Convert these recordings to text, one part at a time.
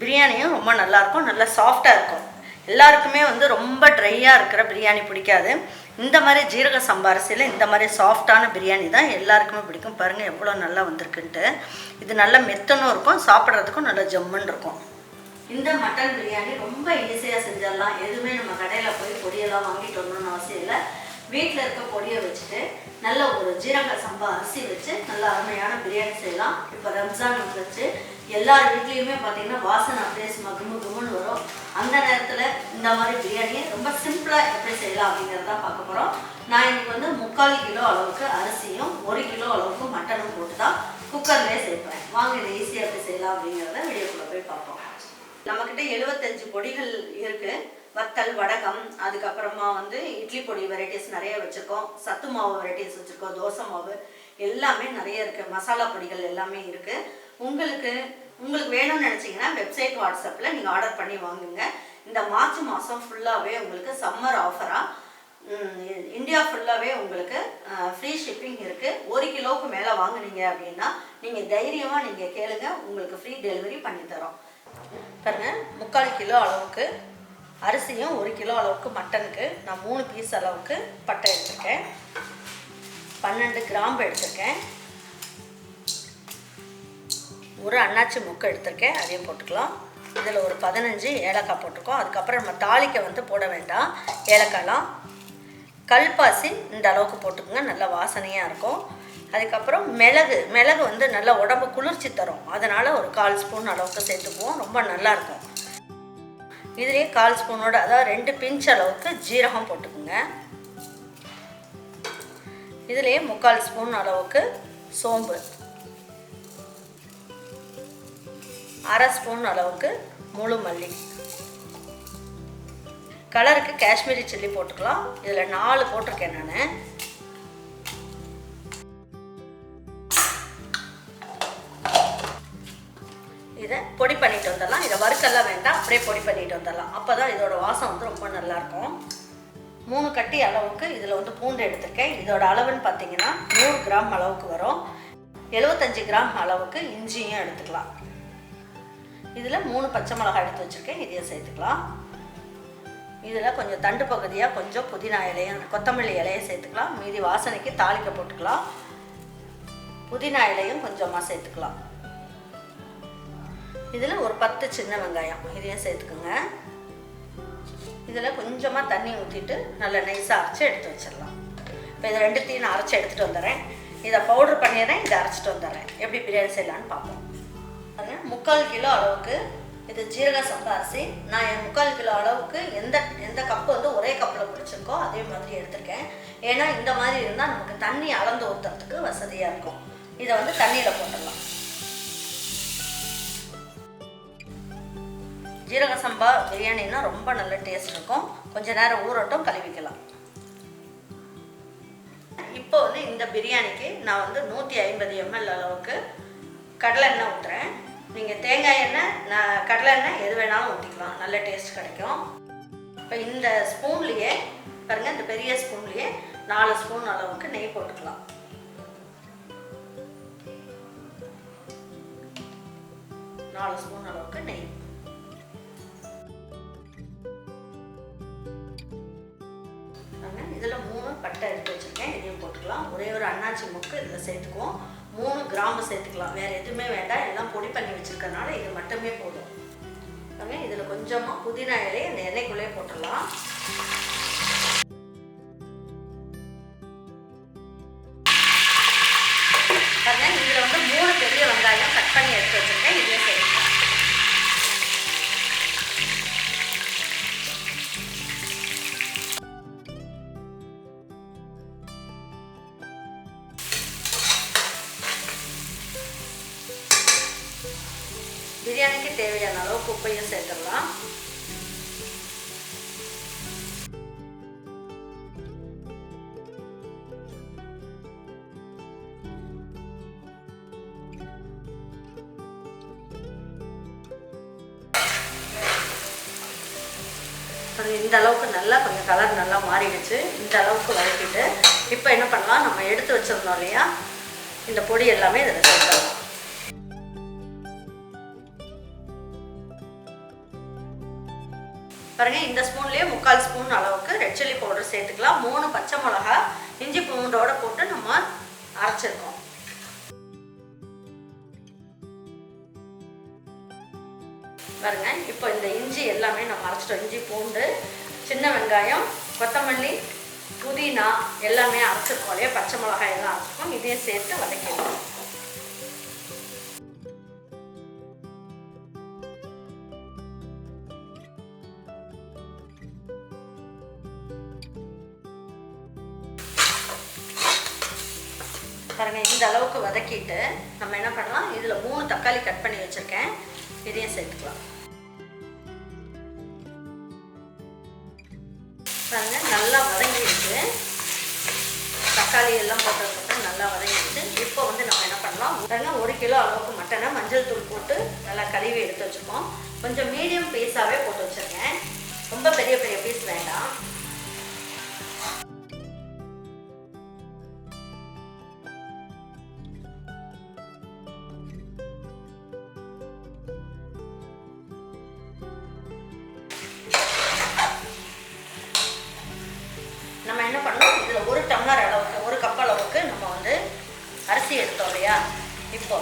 பிரியாணியும் ரொம்ப நல்லாயிருக்கும் நல்லா சாஃப்டாக இருக்கும். எல்லாருக்குமே வந்து ரொம்ப ட்ரையாக இருக்கிற பிரியாணி பிடிக்காது. இந்த மாதிரி ஜீரக சம்பா அரிசியில் இந்த மாதிரி சாஃப்டான பிரியாணி தான் எல்லாருக்குமே பிடிக்கும். பாருங்கள் எவ்வளோ நல்லா வந்திருக்குன்ட்டு. இது நல்ல மெத்தனும் இருக்கும் சாப்பிட்றதுக்கும் நல்லா ஜம்முன்னு இருக்கும். இந்த மட்டன் பிரியாணி ரொம்ப ஈஸியாக செஞ்சிடலாம். எதுவுமே நம்ம கடையில் போய் பொடியெல்லாம் வாங்கிட்டு வரணும்னு அவசியம் இல்லை. வீட்டில் இருக்க பொடியை வச்சுட்டு நல்ல ஒரு ஜீரக சம்பா அரிசி வச்சு நல்ல அருமையான பிரியாணி செய்யலாம். இப்போ ரம்ஜான் வச்சு எல்லார் வீட்லேயுமே பார்த்தீங்கன்னா வாசனை அப்படியே சும்மா கும்மு வரும். அந்த நேரத்தில் இந்த மாதிரி பிரியாணியை ரொம்ப சிம்பிளாக எப்படி செய்யலாம் அப்படிங்கிறத பார்க்க போகிறோம் நான் இன்னைக்கு வந்து முக்கால் கிலோ அளவுக்கு அரிசியும் ஒரு கிலோ அளவுக்கு மட்டனும் போட்டு தான் குக்கர்லேயே சேர்ப்பேன். வாங்க இதை ஈஸியாக எப்படி செய்யலாம் அப்படிங்கிறத வீடியோக்குள்ளே போய் பார்ப்போம். நம்மக்கிட்ட எழுபத்தஞ்சு பொடிகள் இருக்குது வத்தல் வடகம் அதுக்கப்புறமா வந்து இட்லி பொடி வெரைட்டிஸ் நிறைய வச்சுருக்கோம். சத்து மாவு வெரைட்டிஸ் வச்சுருக்கோம். தோசை மாவு எல்லாமே நிறைய இருக்குது மசாலா பொடிகள் எல்லாமே இருக்குது உங்களுக்கு உங்களுக்கு வேணும்னு நினச்சிங்கன்னா வெப்சைட் வாட்ஸ்அப்பில் நீங்கள் ஆர்டர் பண்ணி வாங்குங்க. இந்த மார்ச் மாதம் ஃபுல்லாகவே உங்களுக்கு சம்மர் ஆஃபராக இந்தியா ஃபுல்லாகவே உங்களுக்கு ஃப்ரீ ஷிப்பிங் இருக்குது ஒரு கிலோவுக்கு மேலே வாங்குனீங்க அப்படின்னா நீங்கள் தைரியமாக நீங்கள் கேளுங்க. உங்களுக்கு ஃப்ரீ டெலிவரி பண்ணித்தரோம் பாருங்கள் பாருங்க முக்கால் கிலோ அளவுக்கு அரிசியும் ஒரு கிலோ அளவுக்கு மட்டனுக்கு நான் மூணு பீஸ் அளவுக்கு பட்டை எடுத்திருக்கேன். பன்னெண்டு கிராம்பு எடுத்திருக்கேன். ஒரு அன்னாச்சி முக்கு எடுத்திருக்கேன். அதையும் போட்டுக்கலாம். இதில் ஒரு பதினஞ்சு ஏலக்காய் போட்டிருக்கோம் அதுக்கப்புறம் நம்ம தாளிக்க வந்து போட வேண்டாம். ஏலக்காய்லாம் கல்பாசி இந்த அளவுக்கு போட்டுக்கோங்க. நல்லா வாசனையாக இருக்கும். அதுக்கப்புறம் மிளகு மிளகு வந்து நல்லா உடம்பு குளிர்ச்சி தரும். அதனால் ஒரு கால் ஸ்பூன் அளவுக்கு சேர்த்துக்குவோம். ரொம்ப நல்லாயிருக்கும் இதுலேயே கால் ஸ்பூனோட அதாவது ரெண்டு பிஞ்ச் அளவுக்கு ஜீரகம் போட்டுக்குங்க. இதுலேயே முக்கால் ஸ்பூன் அளவுக்கு சோம்பு. அரை ஸ்பூன் அளவுக்கு முழு மல்லி. கலருக்கு காஷ்மீரி சில்லி போட்டுக்கலாம். இதில் நாலு போட்டிருக்கேன் நான். இதை பொடி பண்ணிட்டு வந்துடலாம். இதை வறுக்கெல்லாம் வேண்டாம். அப்படியே பொடி பண்ணிட்டு வந்துடலாம். அப்போ தான் இதோட வாசம் வந்து ரொம்ப நல்லாயிருக்கும். மூணு கட்டி அளவுக்கு இதில் வந்து பூண்டு எடுத்திருக்கேன். இதோட அளவுன்னு பார்த்தீங்கன்னா நூறு கிராம் அளவுக்கு வரும். எழுபத்தஞ்சு கிராம் அளவுக்கு இஞ்சியும் எடுத்துக்கலாம். இதில் மூணு பச்சை மிளகாய் எடுத்து வச்சுருக்கேன். இதையும் சேர்த்துக்கலாம். இதில் கொஞ்சம் தண்டு பகுதியாக கொஞ்சம் புதினா இலையும் கொத்தமல்லி இலையை சேர்த்துக்கலாம். மீதி வாசனைக்கு தாளிக்க போட்டுக்கலாம். புதினா இலையும் கொஞ்சமாக சேர்த்துக்கலாம். இதில் ஒரு பத்து சின்ன வெங்காயம். இதையும் சேர்த்துக்குங்க. இதில் கொஞ்சமாக தண்ணி ஊற்றிட்டு நல்லா நைஸாக அரைச்சி எடுத்து வச்சிடலாம். இப்போ இதை ரெண்டுத்தையும் நான் அரைச்சி எடுத்துகிட்டு வந்துடுறேன். இதை பவுடர் பண்ணிடுறேன் இதை அரைச்சிட்டு வந்துடுறேன். எப்படி பிரியாணி செய்யலான்னு பார்ப்போம். முக்கால் கிலோ அளவுக்கு இது ஜீரக சம்பா அரிசி. நான் என் முக்கால் கிலோ அளவுக்கு எந்த எந்த கப்பு வந்து ஒரே கப்பில் பிடிச்சிருக்கோ அதே மாதிரி எடுத்திருக்கேன். ஏன்னா இந்த மாதிரி இருந்தால் நமக்கு தண்ணி அளந்து ஊற்றுறதுக்கு வசதியாக இருக்கும். இதை வந்து தண்ணியில் போட்டுடலாம். ஜீரக சம்பா பிரியாணின்னா ரொம்ப நல்ல டேஸ்ட் இருக்கும். கொஞ்ச நேரம் ஊறட்டும் கழுவிக்கலாம். இப்போ வந்து இந்த பிரியாணிக்கு நான் வந்து நூற்றி ஐம்பது எம்எல் அளவுக்கு கடலை எண்ணெய் ஊற்றுறேன் நீங்கள் தேங்காய் எண்ணெய் நான் கடலை எண்ணெய் எது வேணாலும் ஊற்றிக்கலாம் நல்ல டேஸ்ட் கிடைக்கும். இப்போ இந்த ஸ்பூன்லேயே பாருங்கள் இந்த பெரிய ஸ்பூன்லேயே நாலு ஸ்பூன் அளவுக்கு நெய் போட்டுக்கலாம். நாலு ஸ்பூன் அளவுக்கு நெய். இதில் மூணு பட்டை எடுத்து வச்சுருக்கேன். இதையும் போட்டுக்கலாம். ஒரே ஒரு அண்ணாச்சி முக்கு இதில் சேர்த்துக்குவோம். மூணு கிராம்பு சேர்த்துக்கலாம். வேறு எதுவுமே வேண்டாம். எல்லாம் பொடி பண்ணி வச்சுருக்கனால இது மட்டுமே போதும். பாருங்க இதில் கொஞ்சமாக புதினா இலையை இந்த எண்ணெய்க்குள்ளே போட்டுடலாம். பாருங்க இதில் வந்து மூணு பெரிய வெங்காயம் கட் பண்ணி எடுத்து வச்சுருக்கேன். இதே சேர்த்துக்கலாம் பிரியாணிக்கு தேவையான அளவுக்கு உப்பையும் சேர்த்துடலாம். அது இந்த அளவுக்கு நல்லா கொஞ்சம் கலர் நல்லா மாறிடுச்சு. இந்த அளவுக்கு வதக்கிட்டு இப்போ என்ன பண்ணலாம்? நம்ம எடுத்து வச்சிருந்தோம் இல்லையா? இந்த பொடி எல்லாமே இதில் சேர்த்துடலாம். பாருங்கள் இந்த ஸ்பூன்லேயே முக்கால் ஸ்பூன் அளவுக்கு ரெட் சில்லி பவுடர் சேர்த்துக்கலாம். மூணு பச்சை மிளகா இஞ்சி பூண்டோட போட்டு நம்ம அரைச்சிருக்கோம். பாருங்க இப்போ இந்த இஞ்சி எல்லாமே நம்ம அரைச்சிட்டோம். இஞ்சி பூண்டு சின்ன வெங்காயம் கொத்தமல்லி புதினா எல்லாமே அரைச்சிருக்கோம் இல்லையா? பச்சை மிளகாய் எல்லாம் அரைச்சிருக்கோம். இதையும் சேர்த்து வதக்கிடுவோம் பாருங்கள் இந்த அளவுக்கு வதக்கிட்டு நம்ம என்ன பண்ணலாம்? இதில் மூணு தக்காளி கட் பண்ணி வச்சுருக்கேன். இதையும் சேர்த்துக்கலாம். பாருங்க நல்லா வதங்கிடுச்சு. தக்காளி எல்லாம் போட்டதுக்கப்புறம் நல்லா வதங்கிடுச்சு. இப்போ வந்து நம்ம என்ன பண்ணலாம்? உடனே ஒரு கிலோ அளவுக்கு மட்டனை மஞ்சள் தூள் போட்டு நல்லா கழுவி எடுத்து வச்சுருக்கோம். கொஞ்சம் மீடியம் பீஸாகவே போட்டு வச்சுருக்கேன். ரொம்ப பெரிய பெரிய பீஸ் வேண்டாம். அரிசி எடுத்தோம் இல்லையா? இப்போ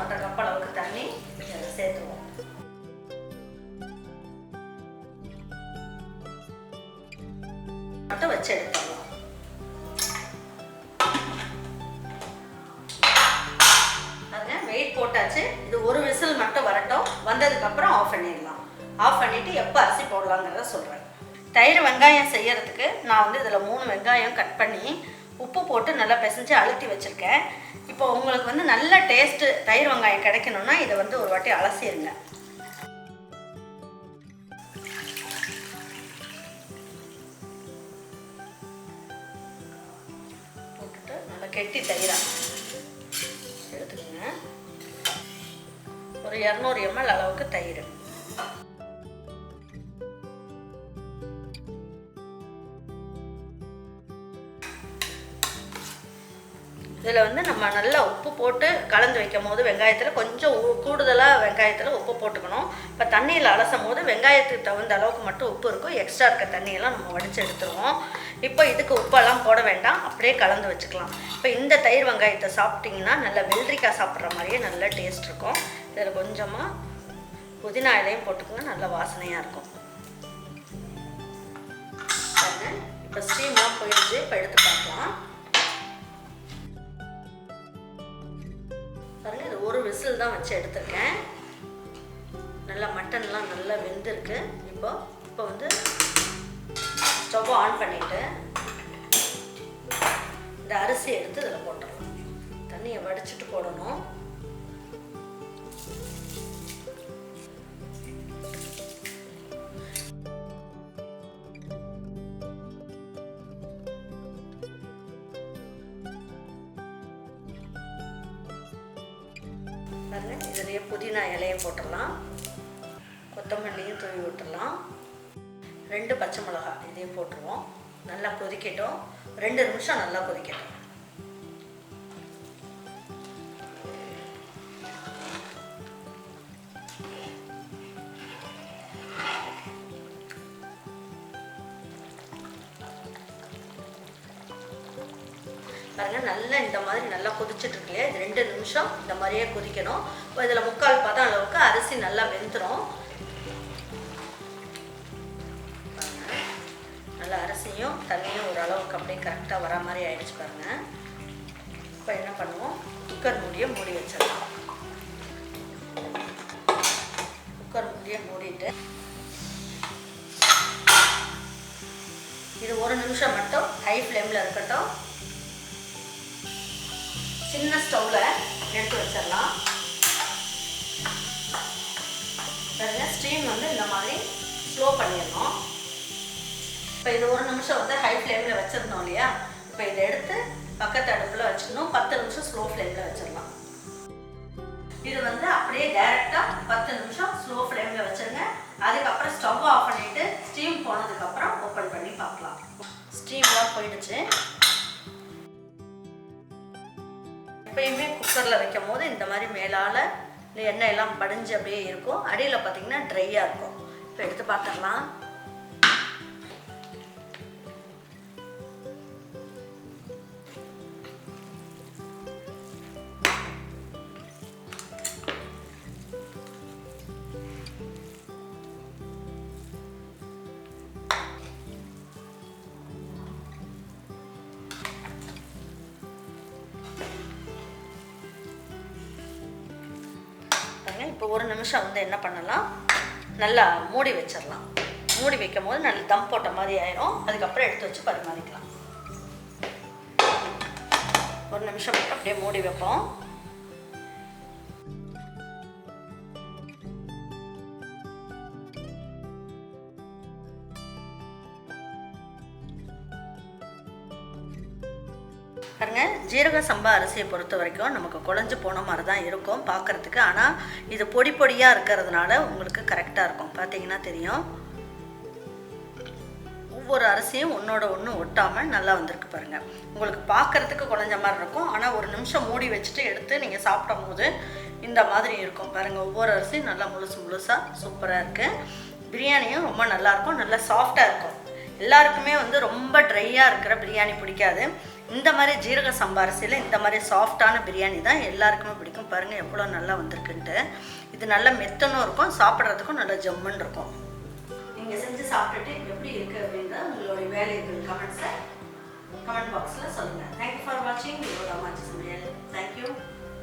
ஒன்றரை கப் அளவுக்கு தண்ணி சேர்த்துவோம். மட்டும் வச்சு எடுத்துடலாம் பாருங்க வெயிட் போட்டாச்சு. இது ஒரு விசில் மட்டும் வரட்டும். வந்ததுக்கப்புறம் ஆஃப் பண்ணிடலாம். ஆஃப் பண்ணிவிட்டு எப்போ அரிசி போடலாங்கிறத சொல்கிறேன் தயிர் வெங்காயம் செய்யறதுக்கு நான் வந்து இதில் மூணு வெங்காயம் கட் பண்ணி உப்பு போட்டு நல்லா பிசைஞ்சு அழுத்தி வச்சுருக்கேன். இப்போ உங்களுக்கு வந்து நல்ல டேஸ்ட்டு தயிர் வெங்காயம் கிடைக்கணும்னா இதை வந்து ஒரு வாட்டி அலசிடுங்க போட்டுட்டு நல்லா கெட்டி தயிராக எடுத்துக்கோங்க. ஒரு இரநூறு எம்எல் அளவுக்கு தயிர். இதில் வந்து நம்ம நல்லா உப்பு போட்டு கலந்து வைக்கும் போது வெங்காயத்தில் கொஞ்சம் கூடுதலாக வெங்காயத்தில் உப்பு போட்டுக்கணும். இப்போ தண்ணியில் அலசும் போது வெங்காயத்துக்கு தகுந்த அளவுக்கு மட்டும் உப்பு இருக்கும். எக்ஸ்ட்ரா இருக்க தண்ணியெல்லாம் நம்ம வடித்து எடுத்துருவோம். இப்போ இதுக்கு உப்பெல்லாம் போட வேண்டாம். அப்படியே கலந்து வச்சுக்கலாம். இப்போ இந்த தயிர் வெங்காயத்தை சாப்பிட்டிங்கன்னா நல்லா வெள்ளரிக்காய் சாப்பிட்ற மாதிரியே நல்ல டேஸ்ட் இருக்கும். இதில் கொஞ்சமாக புதினா இலையும் போட்டுக்கோங்க. நல்ல வாசனையாக இருக்கும். இப்போ ஸ்டீம்லாம் போயிடுச்சு. இப்போ எடுத்து பார்க்கலாம். பாருங்க இது ஒரு விசில் தான் வச்சு எடுத்திருக்கேன். நல்லா மட்டன்லாம் நல்லா வெந்திருக்கு. இப்போ இப்போ வந்து ஸ்டவ் ஆன் பண்ணிட்டு இந்த அரிசி எடுத்து இதில் போட்டுடலாம். தண்ணியை வடிச்சிட்டு போடணும். இதுலேயே புதினா இலையை போட்டுடலாம். கொத்தமல்லியும் தூவி விட்டுடலாம். ரெண்டு பச்சை மிளகாய் இதையும் போட்டுருவோம். நல்லா கொதிக்கட்டும். ரெண்டு நிமிஷம் நல்லா கொதிக்கட்டும். பாருங்கள் நல்லா இந்த மாதிரி நல்லா கொதிச்சுட்டு இருக்கு இது ரெண்டு நிமிஷம் இந்த மாதிரியே கொதிக்கணும். இப்போ இதில் முக்கால் பதம் அளவுக்கு அரிசி நல்லா வெந்துடும் நல்லா அரிசியும் தண்ணியும் ஓரளவுக்கு அப்படியே கரெக்டாக வர மாதிரி ஆயிடுச்சு பாருங்க. இப்போ என்ன பண்ணுவோம்? குக்கர் மூடியை மூடி வச்சிடலாம். குக்கர் மூடியை மூடிட்டு இது ஒரு நிமிஷம் மட்டும் ஹை ஃப்ளேமில் இருக்கட்டும். சின்ன ஸ்டவ்வில் எடுத்து வச்சிடலாம். பாருங்க ஸ்டீம் வந்து இந்த மாதிரி ஸ்லோ பண்ணிடணும். இப்போ இது ஒரு நிமிஷம் வந்து ஹை ஃப்ளேமில் வச்சுருந்தோம் இல்லையா? இப்போ இதை எடுத்து பக்கத்து அடுப்பில் வச்சுக்கணும். பத்து நிமிஷம் ஸ்லோ ஃப்ளேமில் வச்சிடலாம். இது வந்து அப்படியே டைரெக்டாக பத்து நிமிஷம் ஸ்லோ ஃப்ளேமில் வச்சுருங்க. அதுக்கப்புறம் ஸ்டவ் ஆஃப் பண்ணிவிட்டு ஸ்டீம் போனதுக்கப்புறம் ஓப்பன் பண்ணி பார்க்கலாம். ஸ்டீம்லாம் போயிடுச்சு. எப்பயுமே குக்கரில் வைக்கும் போது இந்த மாதிரி மேலால் இந்த எண்ணெய் எல்லாம் படிஞ்சு அப்படியே இருக்கும். அடியில் பார்த்தீங்கன்னா ட்ரையாக இருக்கும். இப்போ எடுத்து பார்த்துடலாம். இப்போ ஒரு நிமிஷம் வந்து என்ன பண்ணலாம்? நல்லா மூடி வச்சிடலாம் மூடி வைக்கும் போது நல்ல தம் போட்ட மாதிரி ஆயிரும். அதுக்கப்புறம் எடுத்து வச்சு பரிமாறிக்கலாம். ஒரு நிமிஷம் மட்டும் அப்படியே மூடி வைப்போம். ஜீரக சம்பா அரிசியை பொறுத்த வரைக்கும் நமக்கு குழஞ்சு போன மாதிரி தான் இருக்கும் பார்க்குறதுக்கு. ஆனால் இது பொடி பொடியாக இருக்கிறதுனால உங்களுக்கு கரெக்டாக இருக்கும். பார்த்தீங்கன்னா தெரியும். ஒவ்வொரு அரிசியும் ஒன்றோட ஒன்று ஒட்டாமல் நல்லா வந்திருக்கு பாருங்கள் உங்களுக்கு பார்க்குறதுக்கு குழஞ்ச மாதிரி இருக்கும். ஆனால் ஒரு நிமிஷம் மூடி வச்சுட்டு எடுத்து நீங்கள் சாப்பிடும் போது இந்த மாதிரி இருக்கும். பாருங்கள் ஒவ்வொரு அரிசியும் நல்லா முழுசு முழுசாக சூப்பராக இருக்குது பிரியாணியும் ரொம்ப நல்லாயிருக்கும் நல்லா சாஃப்டாக இருக்கும். எல்லாருக்குமே வந்து ரொம்ப ட்ரையாக இருக்கிற பிரியாணி பிடிக்காது. இந்த மாதிரி ஜீரக சம்பா அரிசியில் இந்த மாதிரி சாஃப்டான பிரியாணி தான் எல்லாருக்குமே பிடிக்கும். பாருங்கள் எவ்வளோ நல்லா வந்திருக்குன்ட்டு. இது நல்லா மெத்தனும் இருக்கும் சாப்பிட்றதுக்கும் நல்லா ஜம்முன்னு இருக்கும். நீங்கள் செஞ்சு சாப்பிட்டுட்டு எப்படி இருக்குது அப்படின்றத உங்களுடைய வேலைகள் கமெண்ட்ஸை கமெண்ட் பாக்ஸில் சொல்லுங்கள் தேங்க்யூ ஃபார் வாட்சிங் இதோட அம்மாச்சி சமையல் தேங்க்யூ